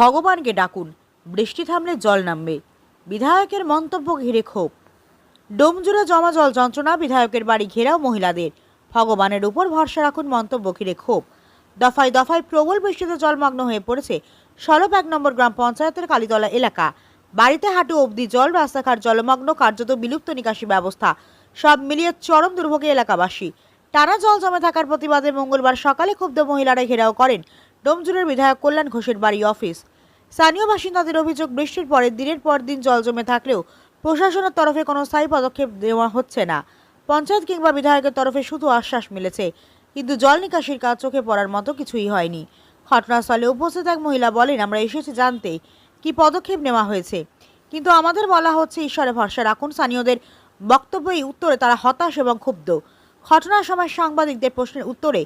ভগবানকে ডাকুন। বৃষ্টি থামলে জল নামবে। বিধায়কের মন্তব্য ঘিরে ক্ষোভ। ডোমজুড়ে জমা জল যন্ত্রণা বিধায়কের বাড়ি ঘেরাও মহিলাদের। ভগবানের উপর ভরসা রাখুন মন্তব্য ঘিরে ক্ষোভ। দফায় দফায় প্রবল বৃষ্টিতে জলমগ্ন হয়ে পড়েছে সলপ এক নম্বর গ্রাম পঞ্চায়েতের কালীতলা এলাকা। বাড়িতে হাঁটু অবধি জল, রাস্তাঘাট জলমগ্ন, কার্যত বিলুপ্ত নিকাশি ব্যবস্থা। সব মিলিয়ে চরম দুর্ভোগে এলাকাবাসী। টানা জল জমে থাকার প্রতিবাদে মঙ্গলবার সকালে ক্ষুব্ধ মহিলারা ঘেরাও করেন ডোমজুড়ের বিধায়ক কল্যাণ ঘোষের বাড়ি অফিস। স্থানীয় বাসিন্দাদের অভিযোগ, বৃষ্টির পরে দিনের পর দিন জল জমে থাকলেও প্রশাসনের তরফে কোনো স্থায়ী পদক্ষেপ দেওয়া হচ্ছে না। পঞ্চায়েত কিংবা বিধায়কের তরফে শুধু আশ্বাস মিলেছে, কিন্তু জল নিকাশির কাজ চোখে পড়ার মতো কিছুই হয়নি। ঘটনাস্থলে উপস্থিত এক মহিলা বলেন, আমরা এসেছি জানতে কি পদক্ষেপ নেওয়া হয়েছে, কিন্তু আমাদের বলা হচ্ছে ঈশ্বরে ভরসা রাখুন। স্থানীয়দের বক্তব্যই উত্তরে তারা হতাশ এবং ক্ষুব্ধ। ঘটনার সময় সাংবাদিকদের প্রশ্নের উত্তরে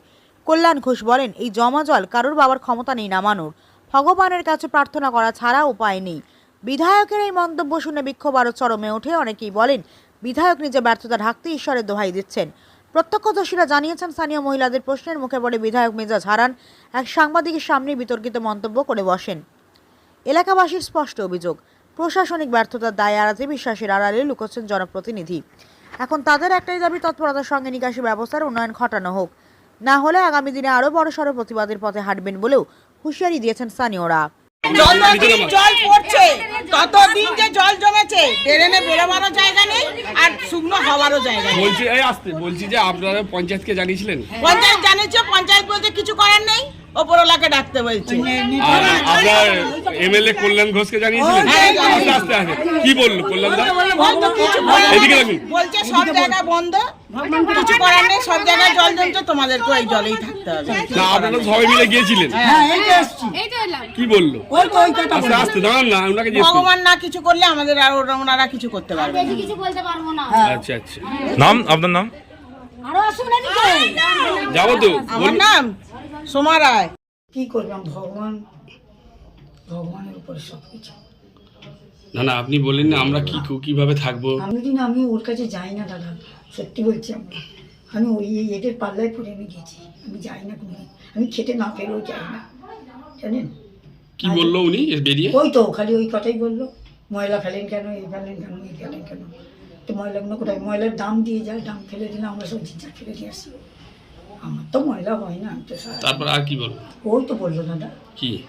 কল্যাণ ঘোষ বলেন, এই জমা জল কারোর বাবার ক্ষমতা নেই নামানোর। ভগবানের কাছে প্রার্থনা করা ছাড়া উপায় নেই। বিধায়কের এই মন্তব্য শুনে বিক্ষোভ আরও চরমে ওঠে। অনেকেই বলেন, বিধায়ক নিজে ব্যর্থতা ঢাকতে ঈশ্বরের দোহাই দিচ্ছেন। প্রত্যক্ষদর্শীরা জানিয়েছেন, স্থানীয় মহিলাদের প্রশ্নের মুখে পড়ে বিধায়ক মেজাজ হারান। এক সাংবাদিকের সামনে বিতর্কিত মন্তব্য করে বসেন। এলাকাবাসীর স্পষ্ট অভিযোগ, প্রশাসনিক ব্যর্থতার দায় এড়াতে বিশ্বাসের আড়ালে লুকোচ্ছেন জনপ্রতিনিধি। এখন তাদের একটাই দাবি, তৎপরতার সঙ্গে নিকাশি ব্যবস্থার উন্নয়ন ঘটানো হোক। না হলে আগামী দিনে আরও বড়সড় প্রতিবাদের পথে হাঁটবেন বলেও হুঁশিয়ারি দিয়েছেন স্থানীয়রা। যতদিন জল পড়ছে ততদিন যে জল জমেছে ড্রেনে বেরোবারও জায়গা নেই আর শুকনো হওয়ারও জায়গা নেই। বলছি এই আসতে বলছি যে আপনারা পঞ্চায়েতকে জানিয়েছিলেন? পঞ্চায়েত জানিয়েছে পঞ্চায়েত বলতে কিছু করার নেই। ওপরওয়ালাকে ডাকতে বলছে। আপনার এমএলএ কল্যাণ ঘোষকে জানিয়েছিলেন? হ্যাঁ, আস্তে আস্তে আগে। কি বলল কল্যাণ দা? এদিকে। বলছে সব জায়গা বন্ধ। কিছু করার নেই সব জায়গায় জল জমছে তোমাদেরকে এই জলেই থাকতে হবে। না আপনারা সবাই মিলে গিয়েছিলেন। এই কি বলল? আস্তে আস্তে দাঁড়ান না ওনাকে ভগবান না কিছু করলে আমাদের আর ওরা- ওনারা কিছু করতে পারবে না। কিছু বলতে পারব না। আচ্ছা আচ্ছা। নাম আপনার নাম? আরও আসুন যাব তো। আমার নাম? সোমা রায়। কি করলাম ভগবান ভগবানের উপরে সব কিছু না না আপনি বললেন না আমরা কি কীভাবে থাকব? আমি দিন আমি ওর কাছে যাই না দাদা। সত্যি বলছি আমি। আমি ওই এদের পাল্লায় পড়ে আমি গেছি। আমি যাই না কোনো আমি খেতে না পেলেও যাই না। জানেন? কি বলল উনি বেরিয়ে? ওই তো খালি ওই কথাই বলল। ময়লা ফেলেন কেন? এই ফেলেন কেন? এই ফেলেন কেন? তো ময়লাগুলো কোথায়? ময়লার দাম দিয়ে যায় দাম ফেলে দিলে আমরা সব জিনিস ফেলে দিয়ে আসি। আমার তো ময়লা হয় না আমি তো সারা তারপর আর কি বলব? ওই তো বলল দাদা। কি?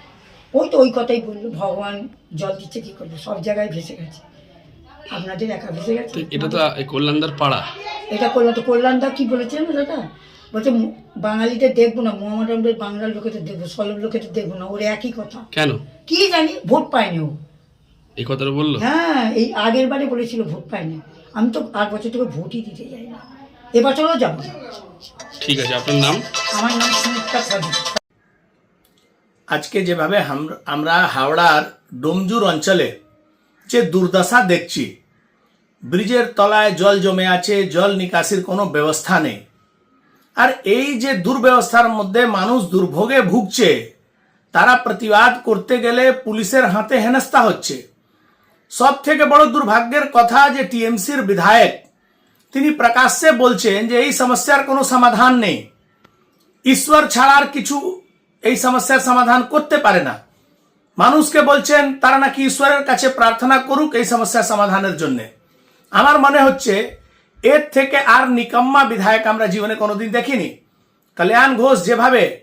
ওই তো ওই কথাই বলল ভগবান জল দিচ্ছে কি করবে সব জায়গায় ভেসে গেছে। আপনাদের একা ভেসে গেছে? তো এটা তো এই কল্যাণদার পাড়া। এটা করলাম তো কল্যাণদা কি বলেছেন দাদা? বলছে মু- বাঙালিদের দেখব না মোহামেডানদের বাংলার লোকেদের দেখব সলব লোকেদের দেখব না ওর একই কথা। কেন? কি জানি ভোট পায়নি ও। এই কথাটা বলল? হ্যাঁ এই আগের বারে বলেছিল ভোট পায়নি। আমি তো আট বছর থেকে ভোটই দিতে যাই না। এবছরও যাব। ঠিক আছে আপনার নাম? আমার নাম সুমিত্রা সাধু। আজকে যেভাবে আমরা হাওড়ার ডোমজুর অঞ্চলে যে দুর্দশা দেখছি ব্রিজের তলায় জল জমে আছে জল নিকাশির কোনো ব্যবস্থা নেই। আর এই যে দুর্ব্যবস্থার মধ্যে মানুষ দুর্ভোগে ভুগছে তারা প্রতিবাদ করতে গেলে পুলিশের হাতে হেনস্থা হচ্ছে। সব থেকে বড় দুর্ভাগ্যের কথা যে টিএমসির বিধায়ক তিনি প্রকাশ্যে বলছেন যে এই সমস্যার কোনো সমাধান নেই। ঈশ্বর ছাড়া আর কিছু এই সমস্যার সমাধান করতে পারে না। মানুষকে বলছেন, তারা নাকি ঈশ্বরের কাছে প্রার্থনা করুক এই সমস্যার সমাধানের জন্য। আমার মনে হচ্ছে, এর থেকে আর নিকম্মা বিধায়ক আমরা জীবনে কোনোদিন দেখিনি। কল্যাণ ঘোষ যেভাবে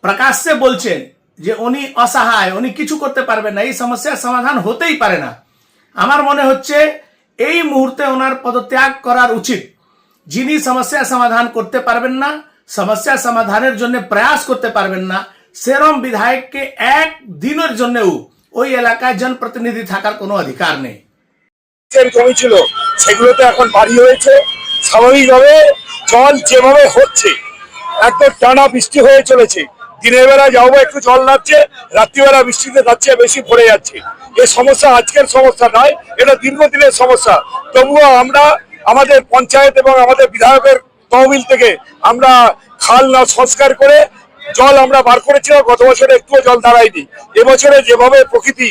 প্রকাশ্যে বলছেন যে উনি অসহায়, উনি কিছু করতে পারবেন না, এই সমস্যার সমাধান হতেই পারে না। আমার মনে হচ্ছে এই মুহূর্তে ওনার পদত্যাগ করার উচিত। যিনি সমস্যার সমাধান করতে পারবেন না সমস্যা সমাধানের জন্য প্রয়াস করতে পারবেন না, সেরম বিধায়ককে এক দিনের জন্যও ওই এলাকায় জনপ্রতিনিধি থাকার কোনো অধিকার নেই। জমি ছিল, সেগুলোতে এখন বাড়ি হয়েছে। স্বাভাবিকভাবে জল যেভাবে হচ্ছে, একদম টানা বৃষ্টি হয়ে চলেছে। দিনের বেলা যাব, একটু জল নামছে, রাত্রিবেলা বৃষ্টিতে যাচ্ছে, বেশি ভরে যাচ্ছে। এই সমস্যা আজকের সমস্যা নয়, এটা দীর্ঘদিনের সমস্যা। তবুও আমরা আমাদের পঞ্চায়েত এবং আমাদের বিধায়কের তহবিল থেকে আমরা খাল না সংস্কার করে জল আমরা বার করেছিলাম, গত বছরে একটুও জল দাঁড়ায়নি। এবছরে যেভাবে প্রকৃতি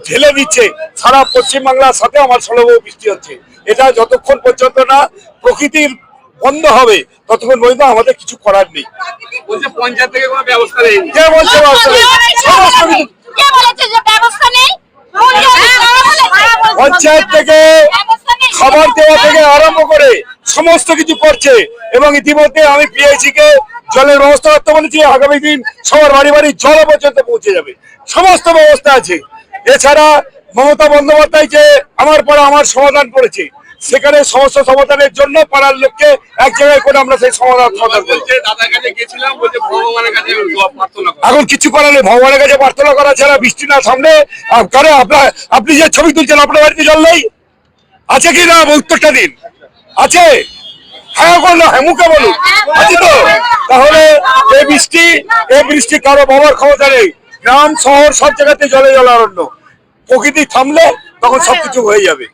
ঢেলে দিচ্ছে, সারা পশ্চিমবাংলার সাথে আমার সলভ বৃষ্টি হচ্ছে। এটা যতক্ষণ পর্যন্ত না প্রকৃতির বন্ধ হবে ততক্ষণ পর্যন্ত আমাদের কিছু করার নেই। পঞ্চায়েত থেকে নেই। পঞ্চায়েত থেকে খাবার দেওয়া থেকে আরম্ভ করে সমস্ত কিছু করছে এবং ইতিমধ্যে আমি পিএইচি কে জলের ব্যবস্থা করতে বলেছি আগামী দিন সবার বাড়ি বাড়ি জল পর্যন্ত পৌঁছে যাবে। সমস্ত ব্যবস্থা আছে। এছাড়া মমতা বন্দ্যোপাধ্যায় যে আমার পরে আমার সমাধান করেছে সেখানে সমস্যা সমাধানের জন্য পাড়ার লোককে এক জায়গায় করে আমরা সেই সমাধান সমাধান এখন কিছু করার নেই ভগবানের কাছে প্রার্থনা করা ছাড়া বৃষ্টি না সামনে। কারণ আপনার আপনি যে ছবি তুলছেন আপনার বাড়িতে জল নেই? আছে কি না? উত্তরটা দিন। আছে? হ্যাঁ বলল হ্যাঁ মুখে বলুন। আছে তো? তাহলে এই বৃষ্টি এই বৃষ্টি কারও বাবার ক্ষমতা নেই। গ্রাম শহর সব জায়গাতে জলে জল অরণ্য প্রকৃতি থামলে তখন সবকিছু হয়ে যাবে।